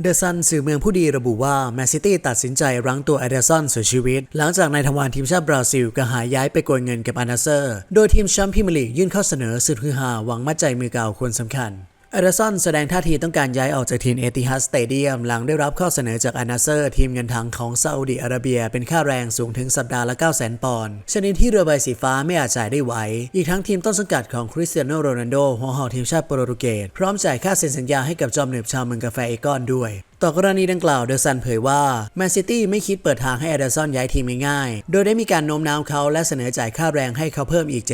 เดอะซันสื่อเมืองผู้ดีระบุว่า แมนซิตี้ตัดสินใจรั้งตัวเอเดอร์สันเสียชีวิต หลังจากนายทวารทีมชาติบราซิลกระหายย้ายไปโกยเงินกับอานาเซอร์ โดยทีมแชมป์พรีเมียร์ลีกยื่นข้อเสนอสุดฮือฮาหวังมัดใจมือเก่าคนสำคัญ เอเดอร์สันแสดงท่าทีต้องการย้ายออกจากทีมเอติฮัสสเตเดียมหลังได้รับข้อเสนอจากอานาเซอร์ ทีมเงินถังของซาอุดิอาระเบีย เป็นค่าแรงสูงถึงสัปดาห์ละ 9 0 0 0 0 0 ปอนด์ชนิดที่เรือใบสีฟ้าไม่อาจจ่ายได้ไหว อีกทั้งทีมต้นสังกัดของคริสเตียโนโรนัลโดหัวหอกทีมชาติโปรตุเกสพร้อมจ่ายค่าเซ็นสัญญาให้กับจอมหนึบชาวเมืองกาแฟเอกอนด้วย ต่อกรณีดังกล่าวเดอะซันเผยว่าแมนซิตี้ไม่คิดเปิดทางให้อเดอร์สันย้ายทีมง่ายๆ โดยได้มีการโน้มน้าวเขาและเสนอจ่ายค่าแรงให้เขาเพิ่มอีก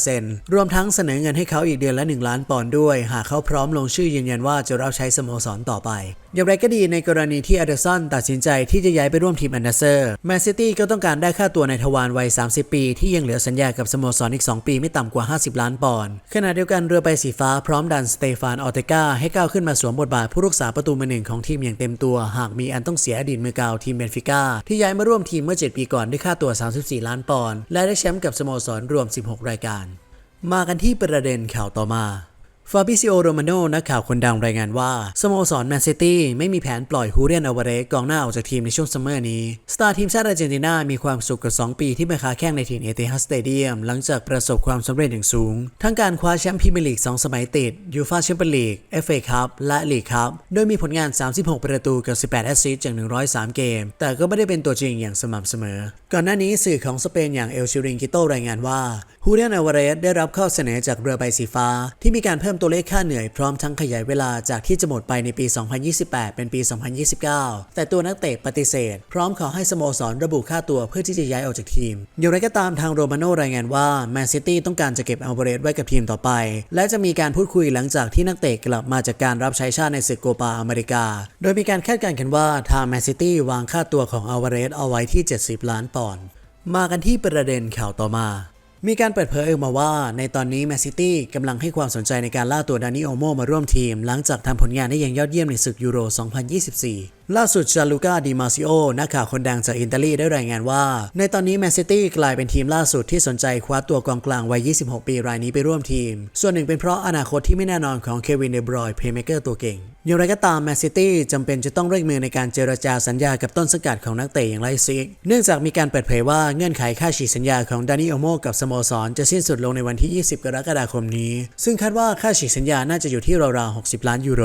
75%รวมทั้งเสนอเงินให้เขาอีกเดือนละ 1 ล้านปอนด์ด้วย หากเขาพร้อมลงชื่อยืนยันว่าจะรับใช้สโมสรต่อไป อย่างไรก็ดีในกรณีที่อเดอร์สันตัดสินใจที่จะย้ายไปร่วมทีมอันนาเซอร์แมนซิตี้ก็ต้องการได้ค่าตัวในทวารวัย 30 ปี ที่ยังเหลือสัญญากับสโมสรอีก 2 ปีไม่ต่ำกว่า 50 ล้านปอนด์ขณะเดียวกันเรือใบสีฟ้าพร้อมดันสเตฟานออเตกาให้ก้าวขึ้นมาสวมบทบาทผู้รักษาประตูมือหนึ่งของทีมอย่างเต็มตัว หากมีอันต้องเสียอดีตมือเก่าทีมเบนฟิก้าที่ย้ายมาร่วมทีมเมื่อ 7 ปีก่อนด้วยค่าตัว 34 ล้านปอนด์และได้แชมป์กับสโมสรรวม 16 รายการ มากันที่ประเด็นข่าวต่อมา ฟาบิซิโอโรมาโนนักข่าวคนดังรายงานว่า สโมสรแมนซิตี้ไม่มีแผนปล่อยฮูเรียนอวาเรสกองหน้าออกจากทีมในช่วงซัมเมอร์นี้ สตาร์ทีมชาติอาร์เจนตินามีความสุขกับ 2 ปีที่มาค้าแข่งในทีมเอติฮัสสเตเดียมหลังจากประสบความสำเร็จอย่างสูง ทั้งการคว้าแชมป์พรีเมียร์ลีก 2 สมัยติดยูฟาแชมเปี้ยนลีกเอฟเอคัพและลีกคัพโดยมีผลงาน 36 ประตูกับ 18 แอสซิสต์จาก 103 เกม แต่ก็ไม่ได้เป็นตัวจริงอย่างสม่ำเสมอ ก่อนหน้านี้สื่อของสเปนอย่างเอลชิริงกิโตรายงานว่าฮูเรียนอวาเรสได้รับข้อเสนอจากเรือใบสีฟ้าที่มีการเพิ่มตัวเลขค่าเหนื่อยพร้อมทั้งขยายเวลาจากที่จะหมดไปในปี 2028 เป็นปี 2029 แต่ตัวนักเตะปฏิเสธ พร้อมขอให้สโมสรระบุค่าตัวเพื่อที่จะย้ายออกจากทีม อย่างไรก็ตามทางโรมาโนรายงานว่าแมนซิตี้ต้องการจะเก็บอัลวาเรสไว้กับทีมต่อไป และจะมีการพูดคุยหลังจากที่นักเตะกลับมาจากการรับใช้ชาติในศึกโกปาอเมริกา โดยมีการคาดการณ์กันว่าทางแมนซิตี้วางค่าตัวของอัลวาเรสเอาไว้ที่ 70 ล้านปอนด์มากันที่ประเด็นข่าวต่อมา มีการเปิดเผยออกมาว่า ในตอนนี้แมนซิตี้กำลังให้ความสนใจในการล่าตัวดานิโอโมมาร่วมทีม หลังจากทำผลงานได้อย่างยอดเยี่ยมในศึกยูโร 2024 ล่าสุดจาลูกาดิมาซิโอนักข่าวคนดังจากอิตาลีได้รายงานว่า ในตอนนี้แมนซิตี้กลายเป็นทีมล่าสุดที่สนใจคว้าตัวกองกลางวัย 26 ปีรายนี้ไปร่วมทีม ส่วนหนึ่งเป็นเพราะอนาคตที่ไม่แน่นอนของเควินเดบรอยเพย์เมเกอร์ตัวเก่ง อย่างไรก็ตามแมนซิตี้จำเป็นจะต้องเร่งมือในการเจรจาสัญญากับต้นสังกัดของนักเตะอย่างไลซิก เนื่องจากมีการเปิดเผยว่าเงื่อนไขค่าฉีกสัญญาของดานิโอโมกับสโมสรจะสิ้นสุดลงในวันที่ 20 กรกฎาคมนี้ ซึ่งคาดว่าค่าฉีกสัญญาน่าจะอยู่ที่ราวๆ 60 ล้านยูโร